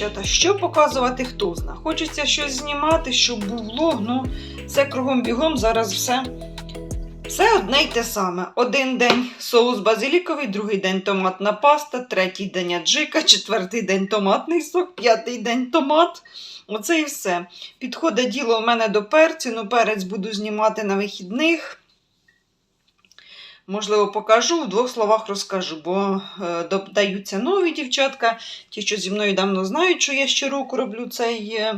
дівчата, що показувати, хто зна. Хочеться щось знімати, щоб був влог, ну це кругом бігом зараз все. Все одне й те саме. Один день соус базиліковий, другий день томатна паста, третій день аджика, четвертий день томатний сок, п'ятий день томат. Оце і все. Підходить діло у мене до перцю, ну перець буду знімати на вихідних. Можливо, покажу, в двох словах розкажу, бо е, додаються нові дівчатка. Ті, що зі мною давно знають, що я щороку роблю цей е,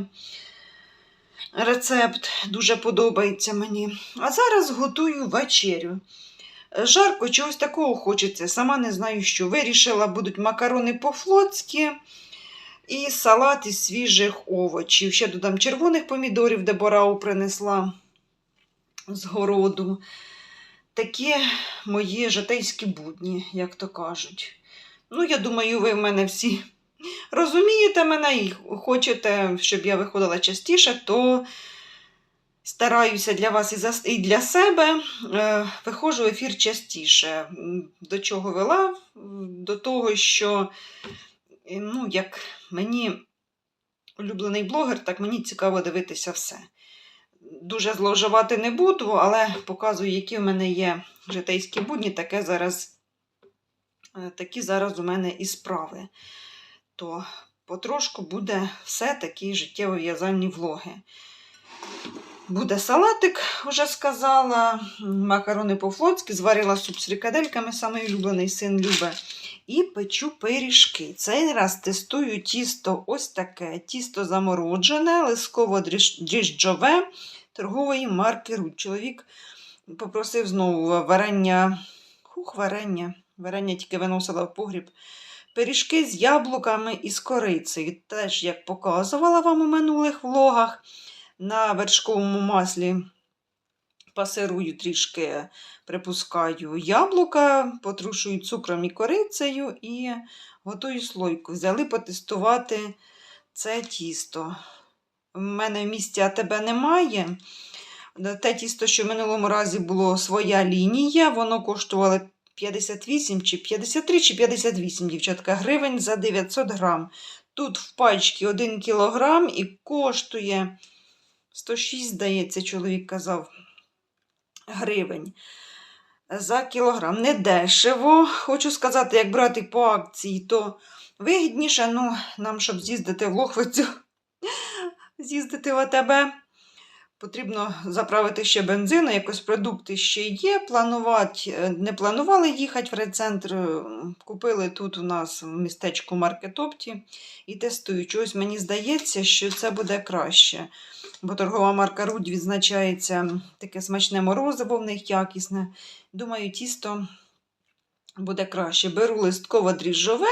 рецепт. Дуже подобається мені. А зараз готую вечерю. Жарко чогось такого хочеться. Сама не знаю, що. Вирішила, будуть макарони по-флотськи і салат із свіжих овочів. Ще додам червоних помідорів, де Борау принесла з городу. Такі мої житейські будні, як то кажуть. Ну, я думаю, ви в мене всі розумієте мене і хочете, щоб я виходила частіше, то стараюся для вас і, для себе. Е, виходжу в ефір частіше. До чого вела? До того, що е, ну, як мені улюблений блогер, так мені цікаво дивитися все. Дуже зловживати не буду, але показую, які в мене є житейські будні, таке зараз, е, такі зараз у мене і справи. То потрошку буде все такі життєво в'язальні влоги. Буде салатик, вже сказала, макарони по-флотськи, зварила суп з фрикадельками, самий улюблений син любе. І печу пиріжки. Цей раз тестую тісто ось таке: тісто замороджене, лисково-дріжджове торгової марки Рудь. Чоловік попросив знову варення, хух, варення. Варення тільки виносила в погріб. Пиріжки з яблуками і з корицею. Теж, як показувала вам у минулих влогах, на вершковому маслі пасирую трішки, припускаю яблука, потрушую цукром і корицею і готую слойку. Взяли потестувати це тісто. У мене в місті АТБ немає. Те тісто, що в минулому разі було своя лінія, воно коштувало 58 чи 53 чи 58, дівчатка, гривень за 900 грам. Тут в пачці 1 кілограм і коштує 106, здається, чоловік казав, гривень за кілограм. Не дешево. Хочу сказати, як брати по акції, то вигідніше, ну, нам, щоб з'їздити в Лохвицю, з'їздити в АТБ. Потрібно заправити ще бензину, якось продукти ще є. Планувати, е, не планували їхати в райцентр. е, Купили тут у нас в містечку Маркетопті і тестую. Чогось мені здається, що це буде краще. Бо торгова марка Рудь відзначається таке смачне морозиво в них якісне. Думаю, тісто буде краще. Беру листково дріжджове.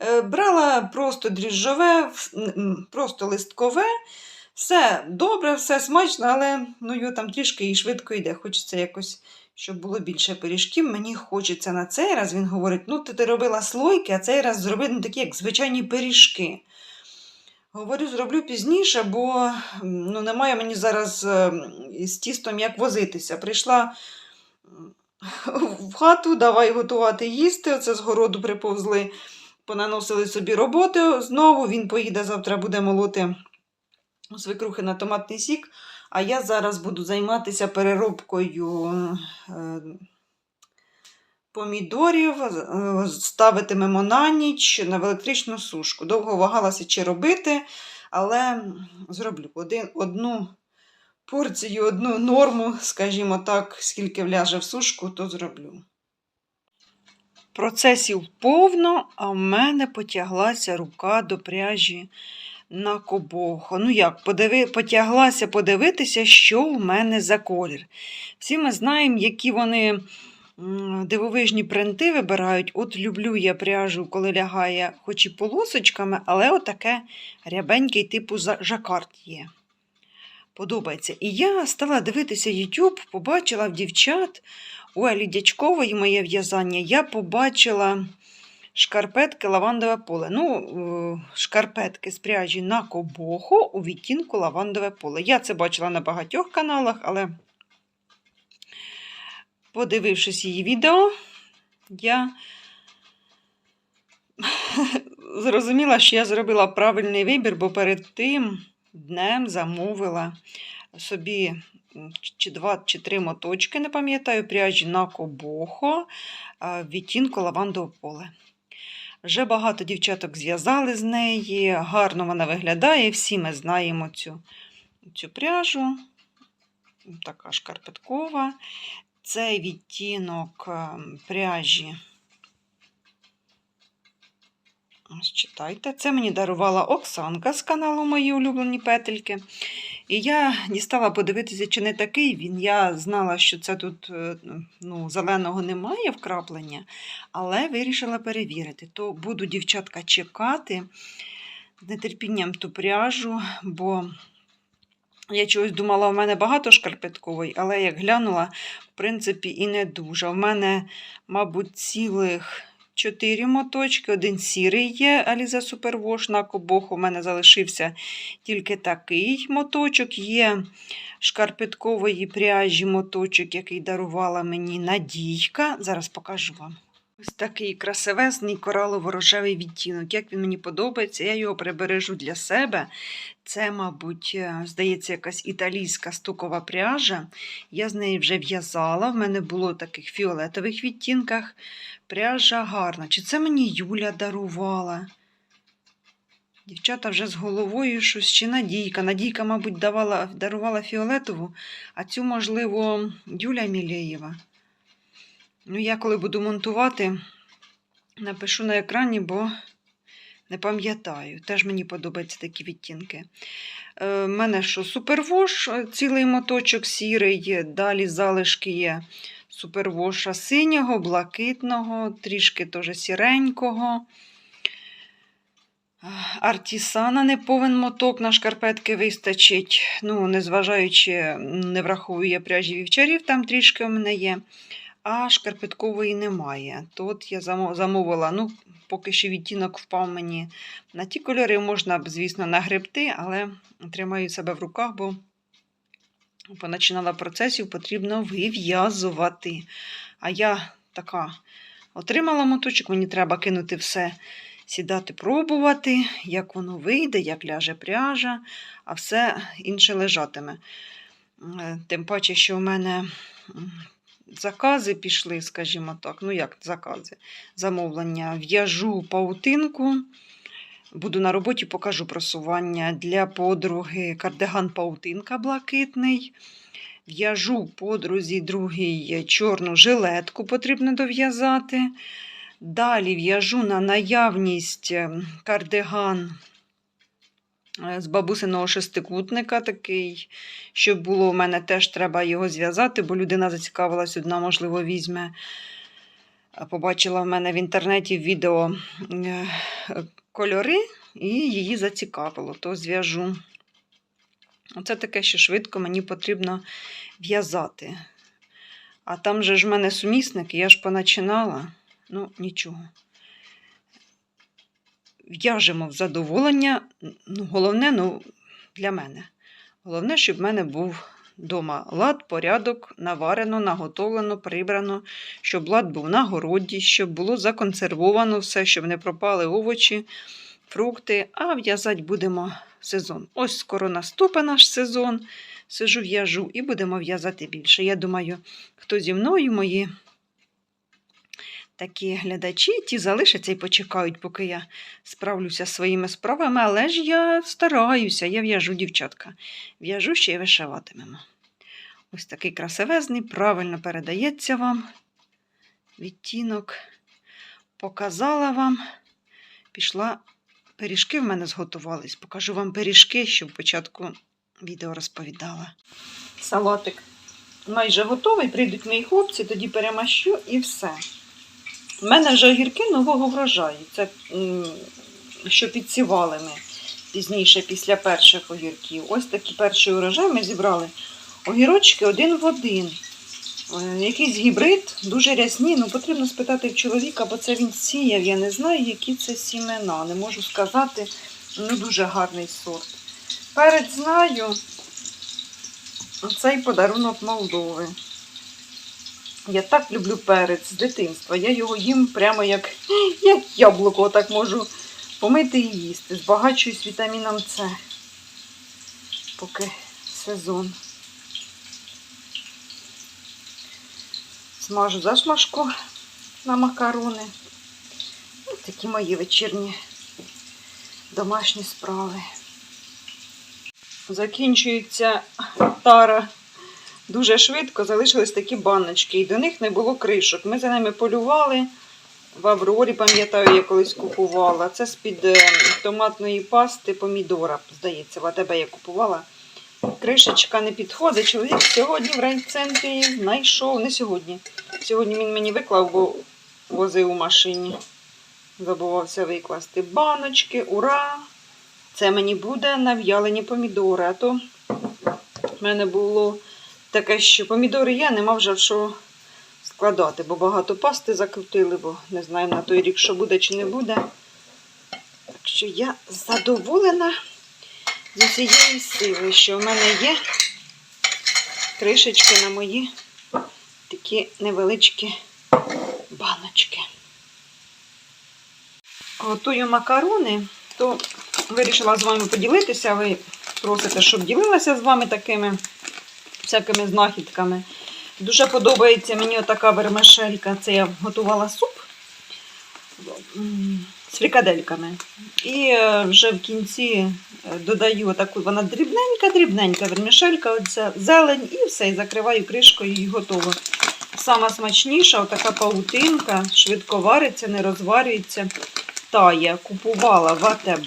Е, Брала просто дріжджове, просто листкове. Все добре, все смачно, але ну, його там трішки і швидко йде. Хочеться якось, щоб було більше пиріжків. Мені хочеться на цей раз. Він говорить: ну, ти, ти робила слойки, а цей раз зроби ну, такі, як звичайні пиріжки. Говорю, зроблю пізніше, бо ну, немає мені зараз е, з тістом як возитися. Прийшла в хату, давай готувати їсти. Оце з городу приповзли, понаносили собі роботи. Знову він поїде завтра, буде молоти свекрухи на томатний сік. А я зараз буду займатися переробкою е, помідорів, е, ставитимемо на ніч на електричну сушку. Довго вагалася чи робити, але зроблю один, одну порцію, одну норму, скажімо так, скільки вляже в сушку, то зроблю. Процесів повно, а в мене потяглася рука до пряжі на кобохо. Ну як, подиви, потяглася подивитися, що в мене за колір. Всі ми знаємо, які вони дивовижні принти вибирають. От люблю я пряжу, коли лягає, хоч і полосочками, але отаке рябенький типу жакард є. Подобається. І я стала дивитися YouTube, побачила в дівчат у Елі Дячкової моє в'язання, я побачила шкарпетки лавандове поле. Ну, е, шкарпетки з пряжі на кобохо у відтінку лавандове поле. Я це бачила на багатьох каналах, але подивившись її відео, я зрозуміла, що я зробила правильний вибір, бо перед тим днем замовила собі чи два чи три моточки, не пам'ятаю, пряжі на кобохо в відтінку лавандове поле. Вже багато дівчаток зв'язали з неї, гарно вона виглядає, всі ми знаємо цю, цю пряжу, така шкарпеткова. Цей відтінок ем, пряжі. Ось читайте. Це мені дарувала Оксанка з каналу Мої улюблені петельки. І я дістала подивитися, чи не такий він. Я знала, що це тут е, ну, зеленого немає вкраплення, але вирішила перевірити. То буду, дівчатка, чекати з нетерпінням ту пряжу, бо я чогось думала, у мене багато шкарпеткової, але як глянула, в принципі, і не дуже. У мене, мабуть, цілих чотири моточки. Один сірий є Аліза Супервош на кобох. У мене залишився тільки такий моточок. Є шкарпеткової пряжі моточок, який дарувала мені Надійка. Зараз покажу вам. Ось такий красивезний коралово-рожевий відтінок. Як він мені подобається, я його прибережу для себе. Це, мабуть, е, здається, якась італійська стокова пряжа. Я з неї вже в'язала. В мене було таких фіолетових відтінках. Пряжа гарна. Чи це мені Юля дарувала? Дівчата вже з головою щось чи Надійка. Надійка, мабуть, давала, дарувала фіолетову, а цю, можливо, Юля Мілєєва. Ну, я коли буду монтувати, напишу на екрані, бо не пам'ятаю. Теж мені подобаються такі відтінки. У е, мене що, супервош, цілий моточок сірий, далі залишки є супервоша синього, блакитного, трішки теж сіренького. Артісана не повен моток на шкарпетки вистачить. Ну, незважаючи, не враховую я пряжі вівчарів, там трішки у мене є а шкарпеткової немає. Тут я замовила, ну, поки що відтінок впав мені на ті кольори, можна б, звісно, нагребти, але тримаю себе в руках, бо поначинала процесів, потрібно вив'язувати. А я така отримала моточок, мені треба кинути все, сідати, пробувати, як воно вийде, як ляже пряжа, а все інше лежатиме. Е, тим паче, що в мене закази пішли, скажімо так. Ну, як закази, замовлення. В'яжу паутинку. Буду на роботі, покажу просування для подруги кардиган паутинка блакитний. В'яжу подрузі другий чорну жилетку потрібно дов'язати. Далі в'яжу на наявність ем, кардиган з бабусиного шестикутника такий, щоб було у мене теж треба його зв'язати, бо людина зацікавилась, одна, можливо, візьме. Побачила в мене в інтернеті відео е, кольори і її зацікавило, то зв'яжу. Оце таке, що швидко мені потрібно в'язати. А там же ж в мене сумісник, я ж поначинала, ну, нічого в'яжемо в задоволення. Ну, Головне, ну, для мене. Головне, щоб в мене був вдома лад, порядок, наварено, наготовлено, прибрано, щоб лад був на городі, щоб було законсервовано все, щоб не пропали овочі, фрукти, а в'язати будемо сезон. Ось скоро наступить наш сезон. Сижу, в'яжу і будемо в'язати більше. Я думаю, хто зі мною мої такі глядачі, ті залишаться і почекають, поки я справлюся своїми справами, але ж я стараюся, я в'яжу, дівчатка. В'яжу ще й вишиватимемо. Ось такий красивезний, правильно передається вам відтінок. Показала вам, пішла, пиріжки в мене зготувались. Покажу вам пиріжки, що в початку відео розповідала. Салатик майже готовий, прийдуть мої хлопці, тоді перемащу і все. У мене вже огірки нового врожаю. Це що підсівали ми пізніше, після перших огірків. Ось такий перший урожай ми зібрали огірочки один в один. Е, якийсь гібрид, дуже рясні. Ну, потрібно спитати в чоловіка, бо це він сіяв. Я не знаю, які це сімена. Не можу сказати, ну дуже гарний сорт. Перед знаю цей подарунок Молдови. Я так люблю перець з дитинства. Я його їм прямо як як яблуко, так можу помити і їсти. Збагачуюсь вітаміном С. Поки сезон. Смажу зашмашку на макарони. Ось такі мої вечірні домашні справи. Закінчується тара дуже швидко, залишились такі баночки, і до них не було кришок. Ми за ними полювали. В Аврорі, пам'ятаю, я колись купувала. Це з-під е, томатної пасти помідора, здається, в АТБ я купувала. Кришечка не підходить. Чоловік сьогодні в райцентрі знайшов. Не сьогодні. Сьогодні він мені виклав, бо возив у машині. Забувався викласти баночки. Ура! Це мені буде нав'ялені помідори. А то в мене було таке, що помідори я не мав вже в що складати, бо багато пасти закрутили, бо не знаю на той рік, що буде чи не буде. Так що я задоволена з усієї сили, що в мене є кришечки на мої такі невеличкі баночки. Готую макарони, то вирішила з вами поділитися. Ви просите, щоб ділилася з вами такими всякими знахідками. Дуже подобається мені отака вермишелька. Це я готувала суп з фрикадельками. І е, вже в кінці е, додаю таку, вона дрібненька-дрібненька вермішелька, оця зелень, і все, і закриваю кришкою і готово. Сама смачніша, отака паутинка, швидко вариться, не розварюється. Та я купувала в АТБ.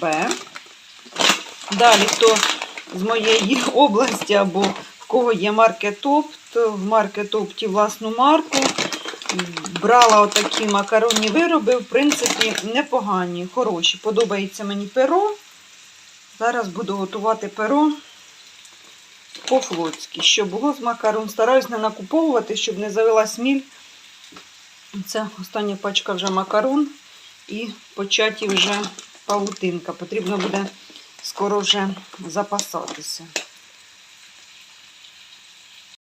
Далі, хто з моєї області або кого є маркетопт, в маркетопті власну марку. Брала отакі макаронні вироби, в принципі, непогані, хороші. Подобається мені перо. Зараз буду готувати перо по-флотськи. Що було з макарон. Стараюсь не накуповувати, щоб не завела сміль. Це остання пачка вже макарон. І початі вже павутинка. Потрібно буде скоро вже запасатися.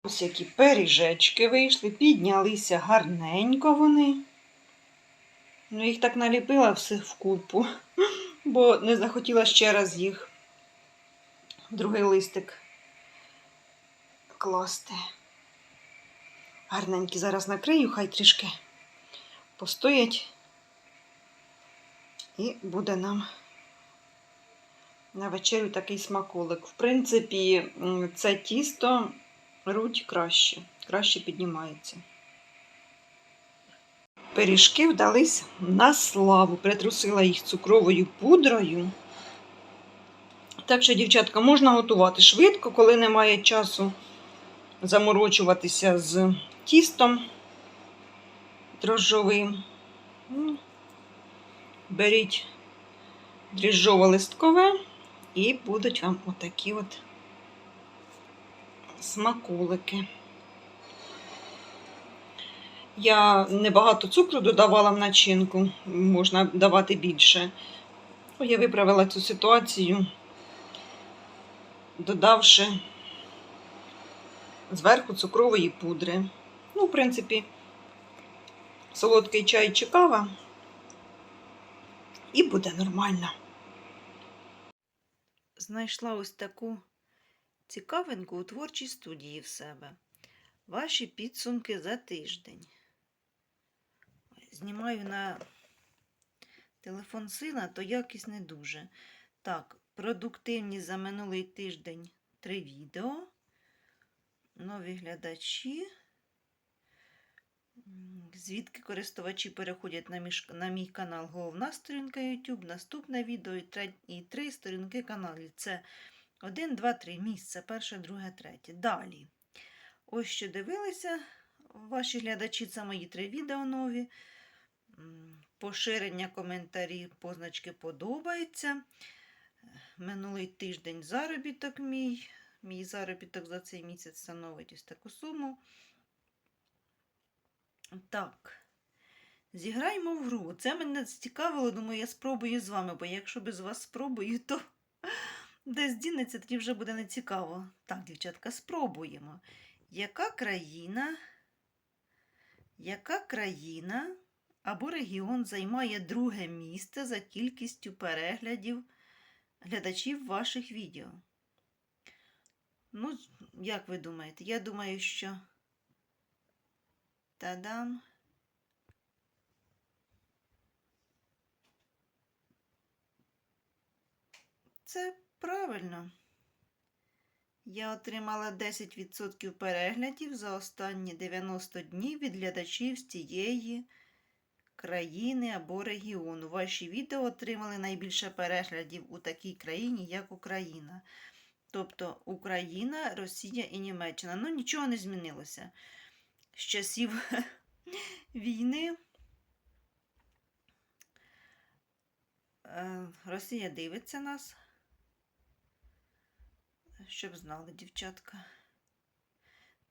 Ось які пиріжечки вийшли, піднялися гарненько вони. Ну, їх так наліпила всіх в купу, бо не захотіла ще раз їх другий листик класти. Гарненькі зараз накрию, хай трішки постоять. І буде нам на вечерю такий смаколик. В принципі, це тісто руть краще, краще піднімається. Пиріжки вдались на славу. Притрусила їх цукровою пудрою. Так що, дівчатка, можна готувати швидко, коли немає часу заморочуватися з тістом дрожжовим. Ну, Беріть дріжджове листкове і будуть вам отакі от смаколики. Я небагато цукру додавала в начинку, можна давати більше. Ну, Я виправила цю ситуацію, додавши зверху цукрової пудри. Ну, в принципі, солодкий чай чи кава, і буде нормально. Знайшла ось таку цікавинку у творчій студії в себе. Ваші підсумки за тиждень. Знімаю на телефон сина, то якість не дуже. Так, продуктивність за минулий тиждень три відео. Нові глядачі. Звідки користувачі переходять на, між, на мій канал Головна сторінка YouTube, наступне відео і, тре, і три сторінки каналів. Це 1, 2, 3 місце, перше, друге, третє. Далі. Ось що дивилися ваші глядачі, це мої три відео нові. Поширення, коментарі, позначки подобається. Минулий тиждень заробіток мій. Мій заробіток за цей місяць становить ось таку суму. Так. Зіграємо в гру. Це мене цікавило, думаю, я спробую з вами, бо якщо без вас спробую, то десь дінеться, тоді вже буде нецікаво. Так, дівчатка, спробуємо. Яка країна? Яка країна або регіон займає друге місце за кількістю переглядів глядачів ваших відео? Ну, як ви думаєте? Я думаю, що. Та-дам. Це правильно. Я отримала 10% переглядів за останні 90 днів від глядачів з цієї країни або регіону. Ваші відео отримали найбільше переглядів у такій країні, як Україна. Тобто Україна, Росія і Німеччина. Ну, нічого не змінилося. З часів війни е, Росія дивиться нас. Щоб знали, дівчатка.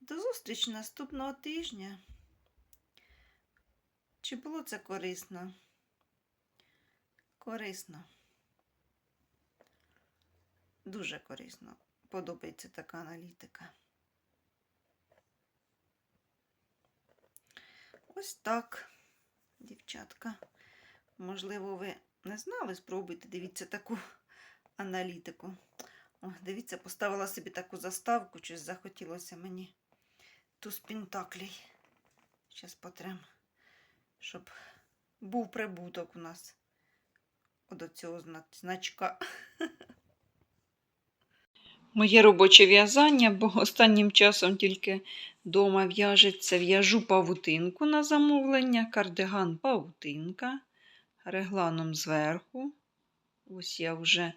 До зустрічі наступного тижня. Чи було це корисно? Корисно. Дуже корисно. Подобається така аналітика. Ось так, дівчатка. Можливо, ви не знали, спробуйте, дивіться таку аналітику. О, дивіться, поставила собі таку заставку, щось захотілося мені. Туз пентаклей. Зараз потрем, щоб був прибуток у нас до цього значка. Моє робоче в'язання, бо останнім часом тільки вдома в'яжеться. В'яжу павутинку на замовлення, кардиган павутинка, регланом зверху. Ось я вже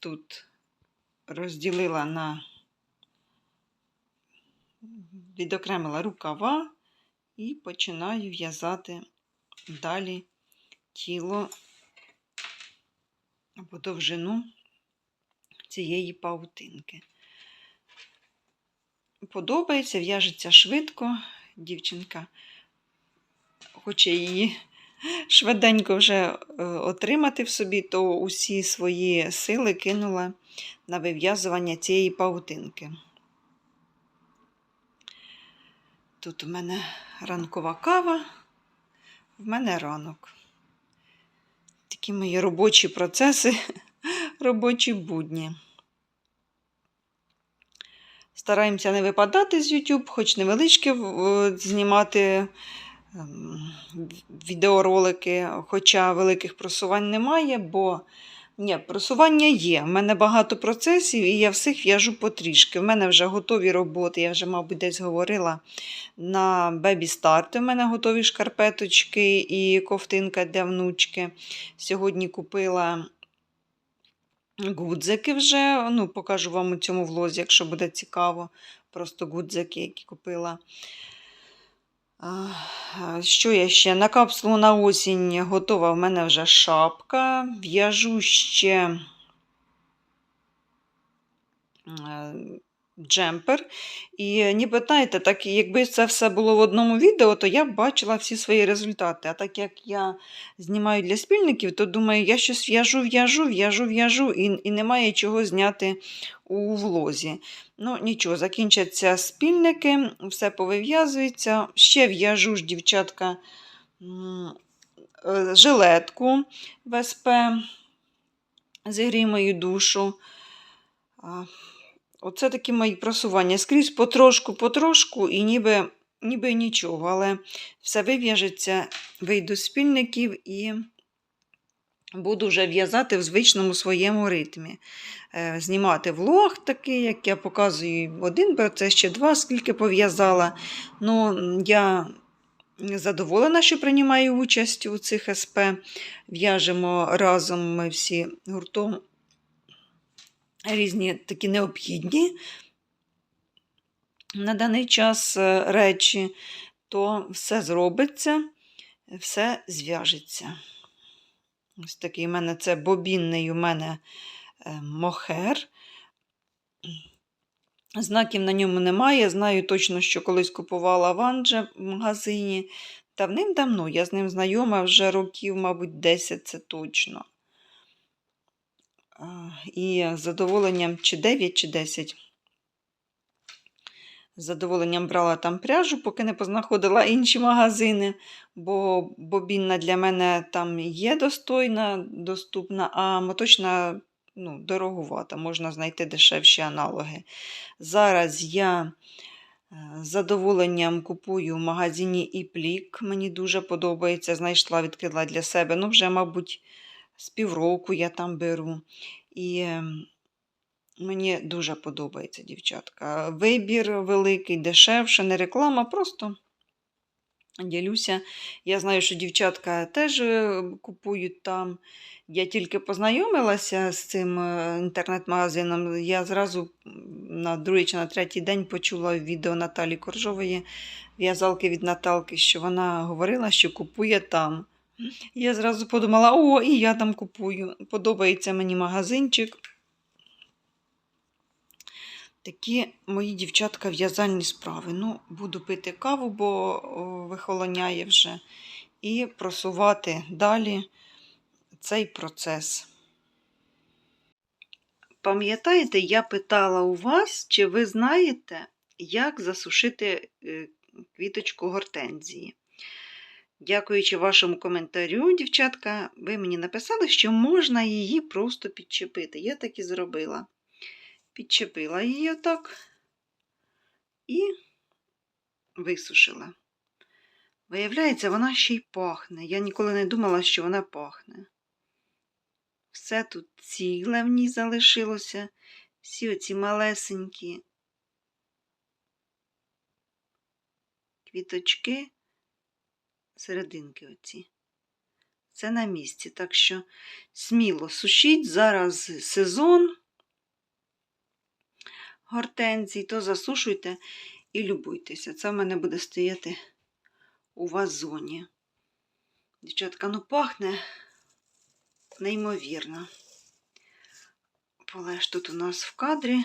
тут розділила на відокремила рукава і починаю в'язати далі тіло або довжину цієї павутинки. Подобається, в'яжеться швидко. Дівчинка хоче її швиденько вже е, отримати в собі, то усі свої сили кинула на вив'язування цієї павутинки. Тут у мене ранкова кава, в мене ранок. Такі мої робочі процеси, робочі будні. Стараємося не випадати з YouTube, хоч невеличкі е, знімати відеоролики, хоча великих просувань немає, бо ні, просування є. У мене багато процесів, і я всіх в'яжу потрішки. У мене вже готові роботи, я вже, мабуть, десь говорила. На бебі старти у мене готові шкарпеточки і ковтинка для внучки. Сьогодні купила гудзики вже. Ну, покажу вам у цьому влозі, якщо буде цікаво. Просто гудзики, які купила. Що я ще? На капсулу на осінь готова в мене вже шапка. В'яжу ще джемпер. І ніби знаєте, так, якби це все було в одному відео, то я б бачила всі свої результати. А так як я знімаю для спільників, то думаю, я щось в'яжу, в'яжу, в'яжу, в'яжу, і, і немає чого зняти у влозі. Ну, нічого, закінчаться спільники, все повив'язується. Ще в'яжу ж, дівчатка, е, жилетку ВСП. Зігрій мою душу. Оце такі мої просування. Скрізь потрошку, потрошку, і ніби, ніби нічого. Але все вив'яжеться, вийду з спільників і буду вже в'язати в звичному своєму ритмі. Е, Знімати влог такий, як я показую один процес, ще два, скільки пов'язала. Ну, я задоволена, що приймаю участь у цих СП. В'яжемо разом ми всі гуртом різні такі необхідні на даний час е, речі, то все зробиться, все зв'яжеться. Ось такий у мене це бобінний у мене е, мохер. Знаків на ньому немає. Знаю точно, що колись купувала в Анже в магазині. Давним-давно я з ним знайома вже років, мабуть, 10 це точно. І з задоволенням чи 9, чи 10 З задоволенням брала там пряжу, поки не познаходила інші магазини, бо бобінна для мене там є достойна, доступна, а моточна ну, дорогувата, можна знайти дешевші аналоги. Зараз я е, з задоволенням купую в магазині Іплік. Мені дуже подобається. Знайшла, відкрила для себе. Ну, вже, мабуть, з півроку я там беру. І ем, мені дуже подобається, дівчатка. Вибір великий, дешевше, не реклама, просто ділюся. Я знаю, що дівчатка теж е, купують там. Я тільки познайомилася з цим е, інтернет-магазином. Я зразу на другий чи на третій день почула відео Наталі Коржової, в'язалки від Наталки, що вона говорила, що купує там. Я зразу подумала, о, і я там купую. Подобається мені магазинчик. Такі мої дівчатка в'язальні справи. Ну, буду пити каву, бо вихолоняє вже, і просувати далі цей процес. Пам'ятаєте, я питала у вас, чи ви знаєте, як засушити е, квіточку гортензії? Дякуючи вашому коментарю, дівчатка, ви мені написали, що можна її просто підчепити. Я так і зробила. Підчепила її отак і висушила. Виявляється, вона ще й пахне. Я ніколи не думала, що вона пахне. Все тут ціле в ній залишилося. Всі оці малесенькі квіточки, серединки оці. Це на місці. Так що сміло сушіть. Зараз сезон гортензій, то засушуйте і любуйтеся. Це в мене буде стояти у вазоні. Дівчатка, ну пахне неймовірно. Полеж тут у нас в кадрі.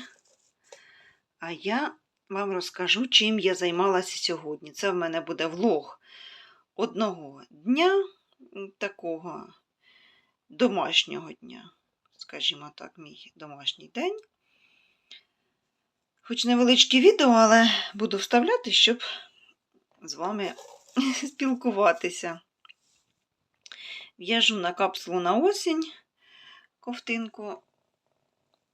А я вам розкажу, чим я займалася сьогодні. Це в мене буде влог одного дня, такого домашнього дня. Скажімо так, мій домашній день. Хоч невеличке відео, але буду вставляти, щоб з вами спілкуватися. В'яжу на капсулу на осінь ковтинку.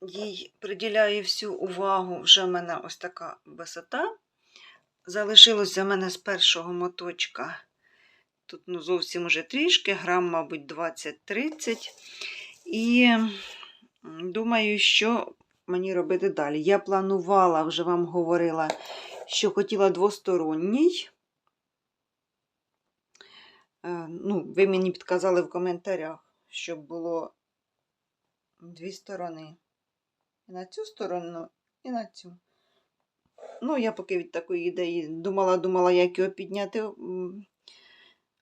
Їй приділяю всю увагу. Вже в мене ось така висота. Залишилося в мене з першого моточка. Тут ну, зовсім уже трішки, грам, мабуть, 20-30. І думаю, що мені робити далі. Я планувала, вже вам говорила, що хотіла двосторонній. Е, Ну, ви мені підказали в коментарях, щоб було дві сторони. І на цю сторону, і на цю. Ну, я поки від такої ідеї думала, думала, як його підняти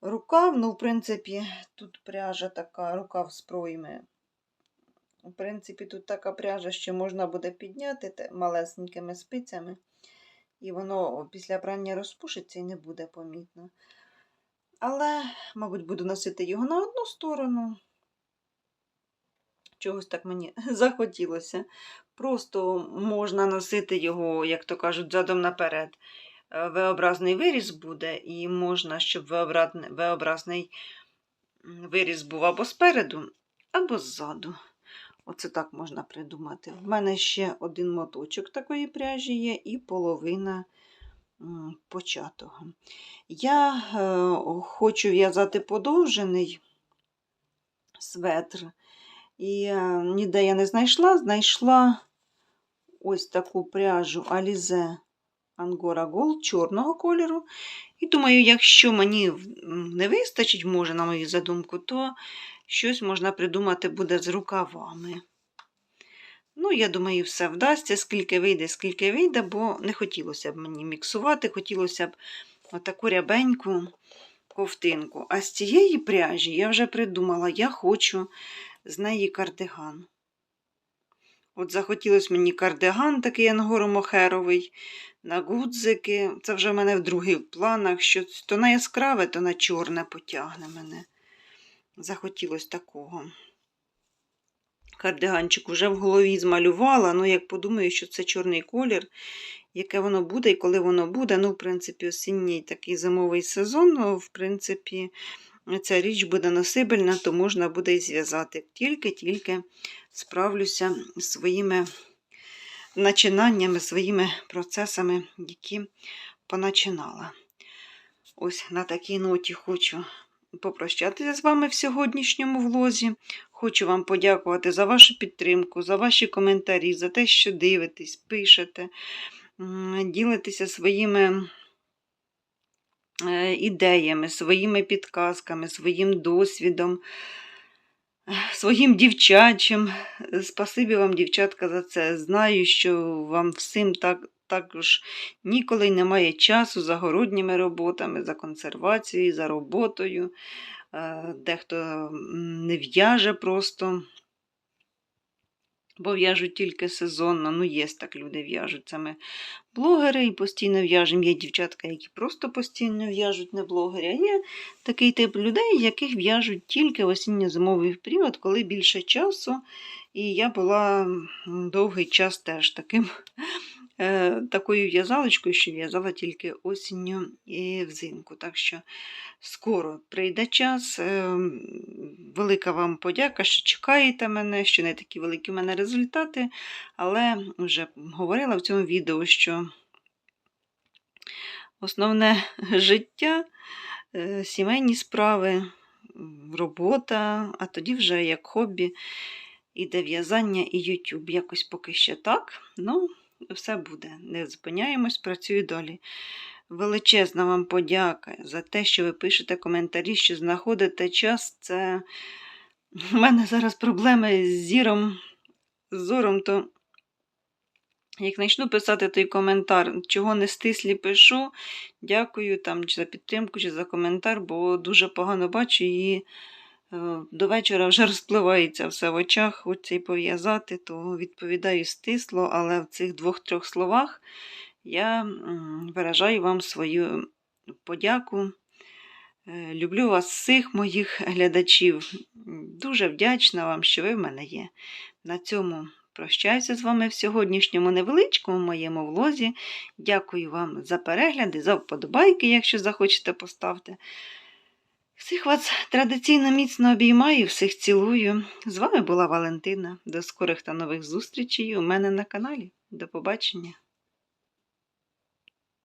рукав. Ну, в принципі, тут пряжа така, рукав з пройми. В принципі, тут така пряжа, що можна буде підняти малесенькими спицями, і воно після прання розпушиться і не буде помітно. Але, мабуть, буду носити його на одну сторону. Чогось так мені захотілося. Просто можна носити його, як то кажуть, задом наперед. V-образний виріз буде, і можна, щоб V-образний, виріз був або спереду, або ззаду. Оце так можна придумати. В мене ще один моточок такої пряжі є, і половина початого. Я е, хочу в'язати подовжений светр. І е, ніде я не знайшла, знайшла ось таку пряжу Alize Angora Gold чорного кольору. І думаю, якщо мені не вистачить, може, на мою задумку, то щось можна придумати буде з рукавами. Ну, я думаю, все вдасться, скільки вийде, скільки вийде, бо не хотілося б мені міксувати, хотілося б отаку рябеньку ковтинку. А з цієї пряжі я вже придумала, я хочу з неї кардиган. От захотілося мені кардиган такий ангоромохеровий, на гудзики. Це вже в мене в других планах, що то на яскраве, то на чорне потягне мене. Захотілося такого. кардиганчик вже в голові змалювала. Ну, як подумаю, що це чорний колір, яке воно буде і коли воно буде. Ну, в принципі, осінній такий зимовий сезон, ну, в принципі, ця річ буде носибельна, то можна буде і зв'язати. Тільки-тільки справлюся своїми начинаннями, своїми процесами, які поначинала. Ось на такій ноті хочу попрощатися з вами в сьогоднішньому влозі. Хочу вам подякувати за вашу підтримку, за ваші коментарі, за те, що дивитесь, пишете, ділитеся своїми ідеями, своїми підказками, своїм досвідом, е, своїм дівчачим. Спасибі вам, дівчатка, за це. Знаю, що вам всім так. Також ніколи немає часу за городніми роботами, за консервацією, за роботою. Е, Дехто не в'яже просто, бо в'яжуть тільки сезонно. Ну, є так люди в'яжуть. саме блогери і постійно в'яжемо. Є дівчатка, які просто постійно в'яжуть, не блогери. А є такий тип людей, яких в'яжуть тільки в осінньо-зимовий період, коли більше часу. І я була довгий час теж таким. Е, Такою в'язалочкою, що в'язала тільки осінню і взимку. Так що скоро прийде час. Е, Велика вам подяка, що чекаєте мене, що не такі великі в мене результати, але вже говорила в цьому відео, що основне життя, е, сімейні справи, робота, а тоді вже як хобі іде в'язання і YouTube. Якось поки ще так. Ну, все буде. Не зупиняємось, працюю далі. Величезна вам подяка за те, що ви пишете коментарі, що знаходите час. Це у мене зараз проблеми з зіром, з зором, то як почну писати той коментар, чого не стислі пишу, дякую там чи за підтримку, чи за коментар, бо дуже погано бачу і до вечора вже розпливається все в очах, хочеться і пов'язати, то відповідаю стисло, але в цих двох-трьох словах я виражаю вам свою подяку. Е, Люблю вас всіх моїх глядачів. Дуже вдячна вам, що ви в мене є. На цьому прощаюся з вами в сьогоднішньому невеличкому моєму влозі. Дякую вам за перегляди, за вподобайки, якщо захочете поставте. Всіх вас традиційно міцно обіймаю, всіх цілую. З вами була Валентина. До скорих та нових зустрічей у мене на каналі. До побачення!